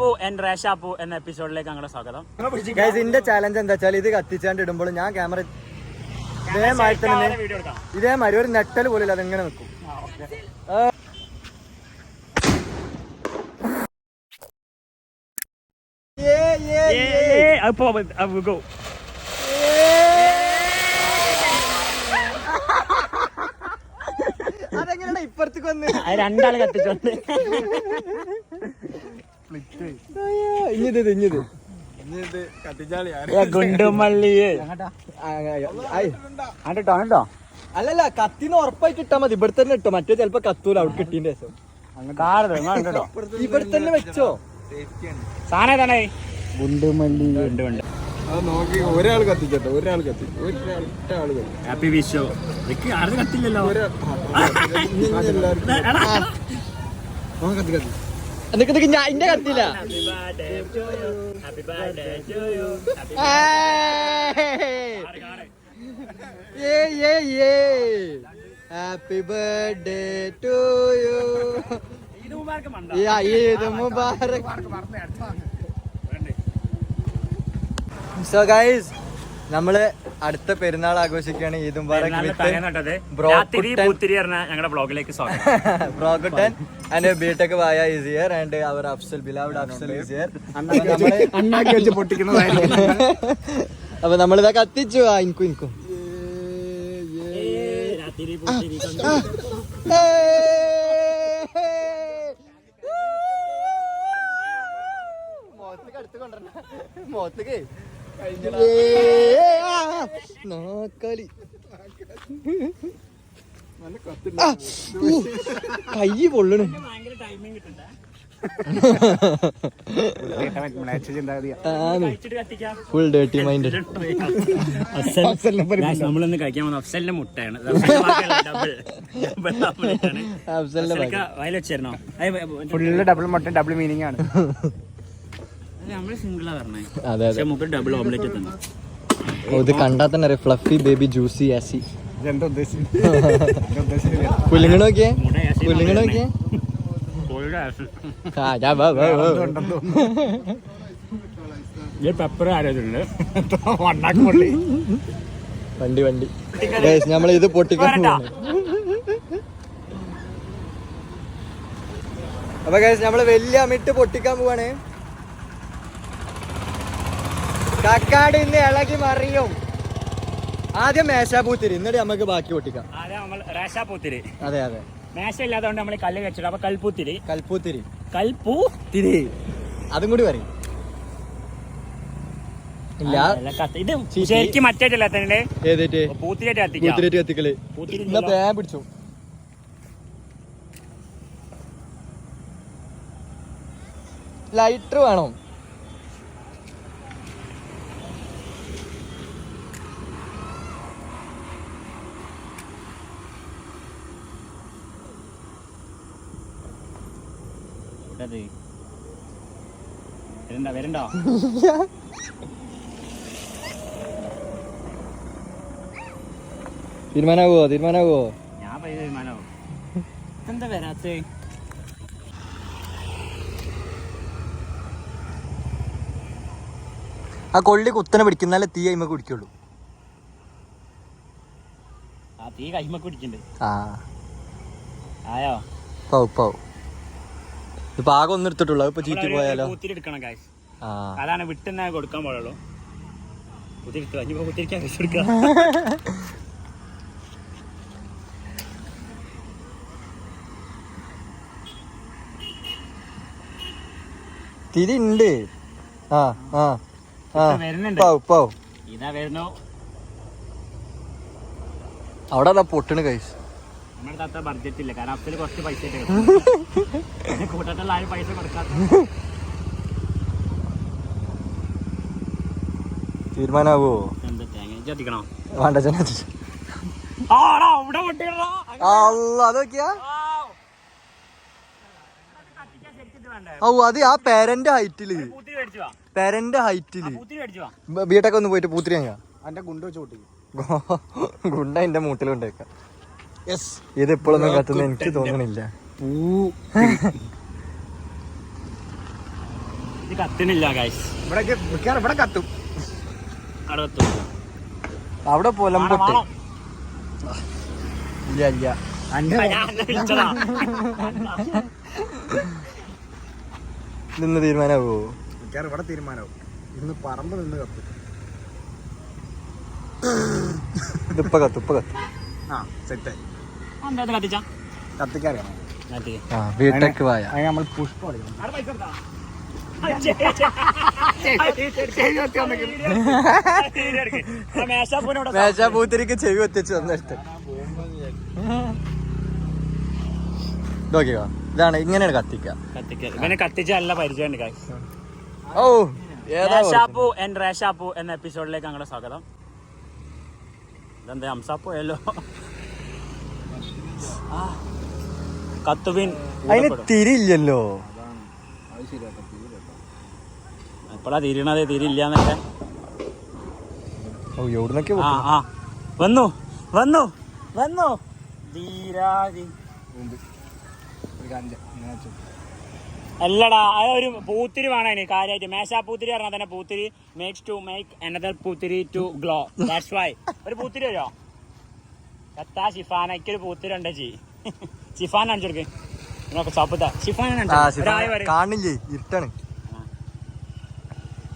ഷാപ്പു and റേഷാപ്പു എന്ന എപ്പിസോഡിലേക്ക് ഞങ്ങളുടെ സ്വാഗതം. ഗൈസ് ഇന്റെ ചാലഞ്ച് എന്താ വെച്ചാൽ ഇത് കത്തിച്ചാണ്ട് ഇടുമ്പോൾ ഞാൻ ക്യാമറ ഇതേമാതിരി തന്നെ ഇതേമാതിരി ഒരു നെട്ടൽ പോലില്ല അതെങ്ങനെ നിൽക്കും അതെങ്ങനെയാണ് ഇപ്പുറത്തേക്ക് വന്ന്? രണ്ടാൾ കത്തിച്ചോണ്ട്. ഇഞ്ഞിത് ഇഞ്ഞിത് കണ്ടോ അല്ലല്ല കത്തിന്ന് ഉറപ്പായിട്ട് ഇട്ടാ മതി ഇവിടെ തന്നെ ഇട്ടോ മറ്റേ ചെലപ്പോ കത്തൂല അവിടെ കിട്ടിന്റെ ശേഷം ഇവിടെ തന്നെ വെച്ചോ സാധനം ഏതാണേ ഗുണ്ടുമല്ലി നോക്കി ഒരാൾ കത്തിക്കട്ടെ ഒരാൾ കത്തി ഒരാൾ ഹാപ്പി വിഷോ ആരും കത്തില്ലല്ലോ കത്തി കത്തി ഇതിക്ക് ഞാൻ എന്റെ കത്തില്ല happy birthday to you Eid Mubarak. So guys നമ്മൾ അടുത്ത പെരുന്നാൾ ആഘോഷിക്കുകയാണ് ഈദും. ഞങ്ങളുടെ ബ്ലോഗിലേക്ക് സ്വാഗതം ബ്രോഗട്ടൻ ആൻഡ് ബിടെക് വായ is here and our Afsal beloved Afsal is here അണ്ണാക്കി വെച്ച് പൊട്ടിക്കുന്നതായിരുന്നു അപ്പൊ നമ്മളിതാ കത്തിച്ചു ആ ഇൻക്കും ഇൻകും രാത്രി അടുത്ത് കൊണ്ടുവരണ നല്ല കത്തി കൈ പൊള്ളണ്. ഫുൾ ഡേർട്ടി മൈൻഡ് നമ്മളൊന്ന് കഴിക്കാൻ വന്ന അഫ്സലിന്റെ മുട്ടയാണ്. ഡബിൾ അഫ്സലിന്റെ വെച്ചിരുന്നോ ഫുള്ള് ഡബിൾ മുട്ട ഡബിൾ മീനിങ് ആണ്. അതെ അതെ. ഡബിൾ ഓംലെറ്റ് തന്നെ. ഓ, ഇത് കണ്ടാ തന്നെ അറിയാം ഫ്ലഫി ബേബി ജ്യൂസി ആസി പുല്ലിങ്ങണ നോക്കിയേ? പുല്ലിങ്ങണ നോക്കിയേ? പെപ്പർ ആരോഗ്യമുണ്ട് വണ്ടി വണ്ടി. നമ്മൾ ഇത് പൊട്ടിക്കാൻ. അപ്പൊ ഗൈസ് നമ്മൾ വലിയ അമിട്ട് പൊട്ടിക്കാൻ പോവാണ്. കക്കാട് ഇന്ന് ഇളകി മറിയും. ആദ്യം മേശാപൂത്തിരി എന്നിട്ട് നമുക്ക് ബാക്കി പൊട്ടിക്കാം. അതെ നമ്മൾ അതെ അതെ. മേശ ഇല്ലാത്തതുകൊണ്ട് നമ്മൾ കല്ല് വെച്ചിട്ട് അപ്പൊ കൽപ്പൂത്തിരി. കൽപ്പൂത്തിരി. കൽപ്പൂത്തിരി. അതും കൂടി പറയും. ഇല്ല. ഇത്. ശരിക്കും ഏതേറ്റ്? കത്തിക്കാം. പൂത്തിരേറ്റ് കത്തിക്കൽ. പിടിച്ചു. ലൈറ്റർ വേണോ. ഇവിടത്. വരണ്ട വരണ്ടോ. തീരുമാനാവോ തീരുമാനാവോ? ഞാൻ പൈസ തീരുമാനോ എന്താ വരാത്തേ? ആ കൊള്ളി കുത്തനെ പിടിക്കുന്നാലേ തീ അയിമ കുടിക്കുള്ളൂ. ആ തീ കൈമ കുടിക്കണ്ട് ആ. ആയോ? പൗ പാവ് ഇപ്പൊ ആകെ ഒന്നും എടുത്തിട്ടുള്ളൂ. ഇപ്പൊ ചീറ്റി പോയാലോ? എടുക്കണം കാശ് അതാണ് വിട്ടുന്ന കൊടുക്കാൻ പാടുള്ളൂ. തിരി ഉണ്ട് ആ ആ ആ. വരുന്നുണ്ട്. പാവ് പാവ്. ഇതാ വരുന്നു. അവിടെ പൊട്ടണ് കൈസ് നമ്മുടെ താത്ത ബഡ്ജറ്റ് ഇല്ല. കാരണം അപ്പൽ കുറച്ച് പൈസ കൂട്ടത്തുള്ള ആരും പൈസ കൊടുക്കാത്ത തീരുമാനാവോ? വേണ്ട അതൊക്കെയാ അത് ആ പേരന്റ് ഹൈറ്റിൽ. പേരന്റ് ഹൈറ്റിൽ. വീട്ടൊക്കെ ഒന്ന് പോയിട്ട് പൂത്തിരി എന്റെ ഗുണ്ട വെച്ച് പൊട്ടി. ഗുണ്ട എന്റെ മൂട്ടിലുണ്ടേക്കാം. ഇത് ഇപ്പോഴൊന്നും കത്തുന്ന എനിക്ക് തോന്നണില്ല. പൂ. കത്തണില്ല ഇവിടെ കത്തും. അവിടെ കത്തും. അവിടെ പൊലം പൊട്ട് ഇല്ല. നിന്ന് തീരുമാനാവോ? ഇവിടെ തീരുമാനാവും. ഇന്ന് പറമ്പ് നിന്ന് കത്തും. ഇതിപ്പ കത്തും ഇപ്പ കത്ത്. ആ കത്തിച്ചാ? കത്തിക്കറിയാം? വീട്ടേക്ക് അതിന് നമ്മൾ പുഷ്പം അടിക്കണം മേശാപൂത്തിരിക്ക് ചെവി ഒത്തിച്ച് വന്നെടുത്ത് നോക്കിയോ ഇതാണ് ഇങ്ങനെയാണ് കത്തിക്ക കത്തിക്ക്. ഇവനെ കത്തിച്ച നല്ല guys. ഓ ഏതാ റേഷാപ്പു എൻ റേഷാപ്പു എന്ന എപ്പിസോഡിലേക്ക് ഞങ്ങളുടെ സ്വാഗതം. ഇതെന്താ ആ, കത്തുവിൻ അതിന് തിരിയില്ലല്ലോ എപ്പോഴാ തിരിയണത് തിരിയില്ലാന്നൊക്കെ ഓ എവിടുന്നൊക്കെ ആ ആ വന്നു വന്നു വന്നു ധീരാതി ഒരു കാലില്ല ഇങ്ങനെ വെച്ചു. അല്ലടാ അത് ഒരു പൂത്തിരി വേണം അതിന് കാര്യമായിട്ട് മേശാ പൂത്തിരി പറഞ്ഞാൽ തന്നെ പൂത്തിരി. Makes to make another poothiri to glow that's why ഒരു പൂത്തിരി വരുമോ കത്താ ഷിഫാന. ഒരു പൂത്തിരി ഉണ്ട് ചി ഷിഫാൻ കാണിച്ചു കൊടുക്ക്. നോക്ക് ചപ്പത്ത ഷിഫാൻ ആ കാണിച്ചു ശിവ ഒരായ കാണില്ലേ? ഇരുട്ടാണ്.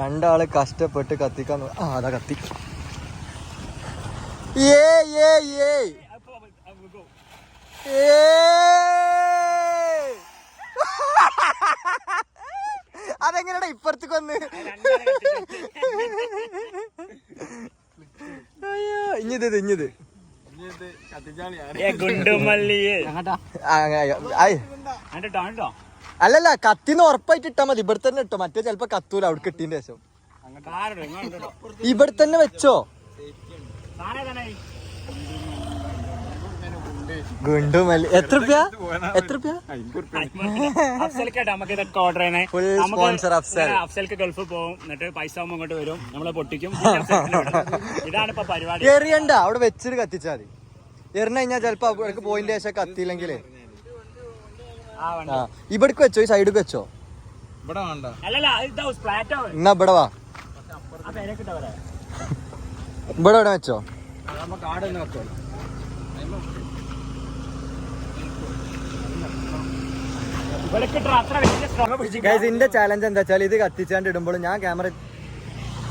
രണ്ടാൾ കഷ്ടപ്പെട്ട് കത്തിക്കാൻ ആ അതാ കത്തി. ഏ ഏ ഏ ഏയ്! അതെങ്ങനെയാ ഇപ്പുറത്തേക്ക് വന്ന്? അയ്യോ ഇഞ്ഞിത് ഇത്, ഇഞ്ഞിത്. അല്ലല്ല കത്തിന്ന് ഉറപ്പായിട്ട് ഇട്ടാ മതി. ഇവിടെ തന്നെ ഇട്ടോ. മറ്റേ ചെലപ്പോ കത്തൂല. അവിടെ കിട്ടിയതിന്റെ ശേഷം. ഇവിടെ തന്നെ വെച്ചോ? സാധനം ഏതാണ്? ഗുണ്ടുമല്ലി എത്ര രൂപ എത്ര രൂപ അഫ്സൽക്കായിട്ട് നമുക്ക് ഇതൊക്കെ ഓർഡർ ചെയ്യണേ. നമുക്ക് sponsor അഫ്സൽ. അഫ്സൽക്ക് ഗൾഫ് പോകും എന്നിട്ട് പൈസ ആകുമ്പോൾ ഇങ്ങോട്ട് വരും. നമ്മളെ പൊട്ടിക്കും. ഇതാണ് ഇപ്പൊ പരിപാടി. എറിയണ്ട അവിടെ വെച്ചിട്ട് കത്തിച്ചാൽ മതി. എറിഞ്ഞ കഴിഞ്ഞാൽ ചെലപ്പോ അവർക്ക് പോയിന്റ് ശേഷം കത്തിയില്ലെങ്കിലേ. ഇവിടേക്ക് വെച്ചോ ഈ സൈഡിക്ക് വെച്ചോ? എന്നാ ഇവിടെ വാ. ഇവിടെ ഇവിടെ വെച്ചോ? കാട് തന്നെ കത്തുമല്ലോ ഇവിടേക്ക് ഇട്ടാ അത്ര വലിയ സ്ട്രോങ് പിടിച്ചിട്ട് ഗൈസ് ഇതിന്റെ ചാലഞ്ച് എന്താ വെച്ചാൽ ഇത് കത്തിച്ചാണ്ട് ഇടുമ്പോൾ ഞാൻ ക്യാമറ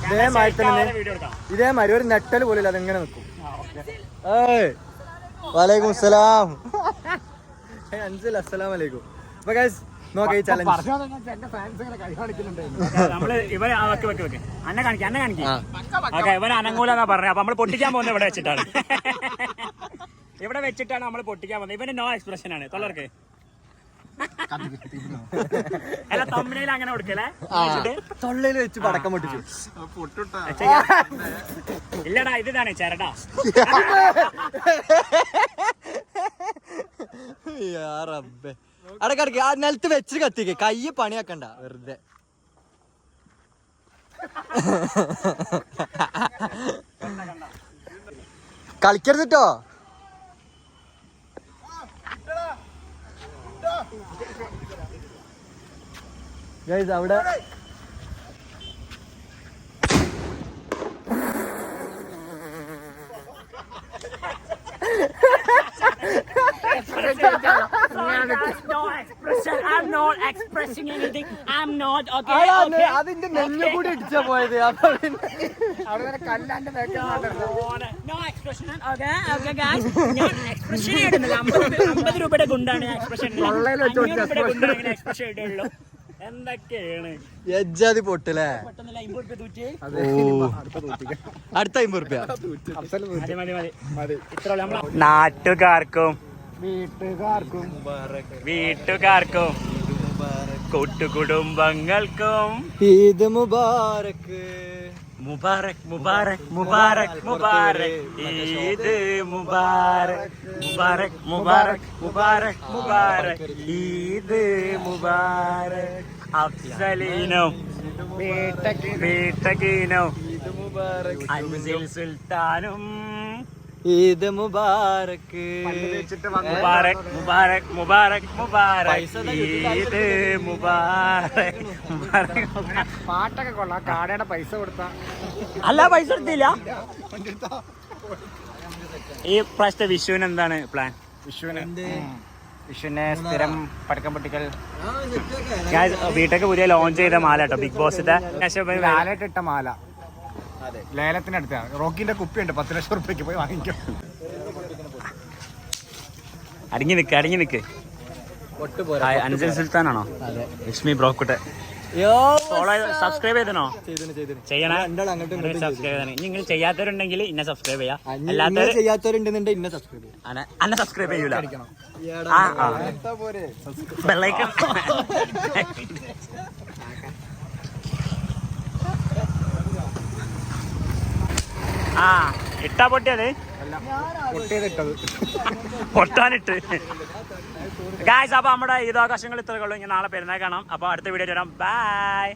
ഇതേമാതിരി തന്നെ ഇതേ ഇതേമാതിരി ഒരു നെട്ടൽ പോലില്ല അതെങ്ങനെ നിൽക്കും. ആ, okay. ഏയ്. വലൈക്കും അസ്സലാം അഞ്ചു അസ്സലാം വലൈക്കും. അപ്പൊ ഗൈസ് നോക്കാം ഈ ചലഞ്ച് അന്നെ കാണിക്കാം അന്നെ കാണിക്കാം. ഇവൻ അനങ്ങൂലെന്നാ പറഞ്ഞത് അപ്പൊ നമ്മൾ പൊട്ടിക്കാൻ പോകുന്നത് ഇവിടെ വെച്ചിട്ടാണ്. ഇവിടെ വെച്ചിട്ടാണ് നമ്മൾ പൊട്ടിക്കാൻ പോകുന്നത് ഇവന് നോ എക്സ്പ്രഷൻ ആണ്. തൊള്ളർക്ക് അല്ല തമ്മിൽ അങ്ങനെ തൊള്ളയിൽ വെച്ച് പടക്കം പൊട്ടിച്ചു. പൊട്ടുട്ടാ. ഇല്ലടാ ഇത് ഇതാണ് ചേരടാ. യാ റബ്ബേ. അടക്കടക്ക് ആ നിലത്ത് വെച്ച് കത്തിക്ക്. കയ്യ് പണിയാക്കണ്ട. വെറുതെ. കളിക്കരുത് കേട്ടോ Okay. അവിടെ അതിന്റെ നെല്ല് കൂടി ഇടിച്ച പോയത്. രൂപയുടെ ഗുണ്ടാണ് എക്സ്പ്രഷൻ രൂപയുടെ ഗുണ്ടാണ് ഇങ്ങനെ expression ഇടുള്ളൂ. എന്തൊക്കെയാണ്? പൊട്ടില്ലേ? അടുത്ത അമ്പത് റുപ്യ നാട്ടുകാർക്കും. വീട്ടുകാർക്കും. വീട്ടുകാർക്കും. കൂട്ടുകുടുംബങ്ങൾക്കും. ഈദ് മുബാരക്ക് മുബാറക് മുബാറക് മുബാറക് മുബാറക്. ഈദ് മുബാറക് മുബാറക് മുബാറക് മുബാറക് മുബാറക്. ഈദ് മുബാറക്. അഫ്സലീനും. മുബാറക് അൻസിൽ സുൽത്താനും. ഈദ് മുബാറക് മുബാറക് മുബാറക് മുബാറക്. മുബാറക്. ഈദ് മുബാറക് മുബാറക് മുബാറക്. പാട്ടൊക്കെ കൊള്ളാം. കാടയുടെ പൈസ കൊടുത്താ. അല്ല പൈസ കൊടുത്തില്ല. ഈ പ്രാവശ്യത്തെ വിഷുവിന് എന്താണ് പ്ലാൻ വിഷുവിന്. എന്ത്? വിഷുവിനെ സ്ഥിരം പടക്കം പൊട്ടിക്കൽ. ഞാൻ വീട്ടൊക്കെ പുതിയ ലോഞ്ച് ചെയ്ത മാല കേട്ടോ ബിഗ് ബോസിന്റെ വാലറ്റ് ഇട്ട മാല. അതെ. ലേലത്തിനടുത്താണ് റോക്കിന്റെ കുപ്പിയുണ്ട് പത്ത് ലക്ഷം റുപ്യക്ക് പോയി വാങ്ങിക്കും. അടങ്ങി നിക്ക് അടങ്ങി നിക്ക്. അഞ്ചൽ സുൽത്താനാണോ? അതെ. ലക്ഷ്മി ബ്രോക്കുട്ടെ. സബ്സ്ക്രൈബ് ചെയ്തിന്? ചെയ്യണേ? സബ്സ്ക്രൈബ് ചെയ്തേ ഇനി നിങ്ങൾ ചെയ്യാത്തവരുണ്ടെങ്കിൽ ഇന്നെ സബ്സ്ക്രൈബ് ചെയ്യാം. ചെയ്യാത്തവരുണ്ടെന്നുണ്ടെങ്കിൽ ഇന്നെ സബ്സ്ക്രൈബ് അന്നെ സബ്സ്ക്രൈബ് ചെയ്യൂല. ആ ആ ബെല്ലൈക്കൺ. ആ ഇട്ടാ പൊട്ടിയത് പൊട്ടിയതിട്ടത്. പൊട്ടാനിട്ട്. ഗായ്സ് അപ്പൊ നമ്മുടെ ഈദാകാശങ്ങൾ ഇത്രയുള്ളൂ ഇനി നാളെ പെരുന്നാൾ കാണാം. അപ്പൊ അടുത്ത വീഡിയോ വരാം. ബൈ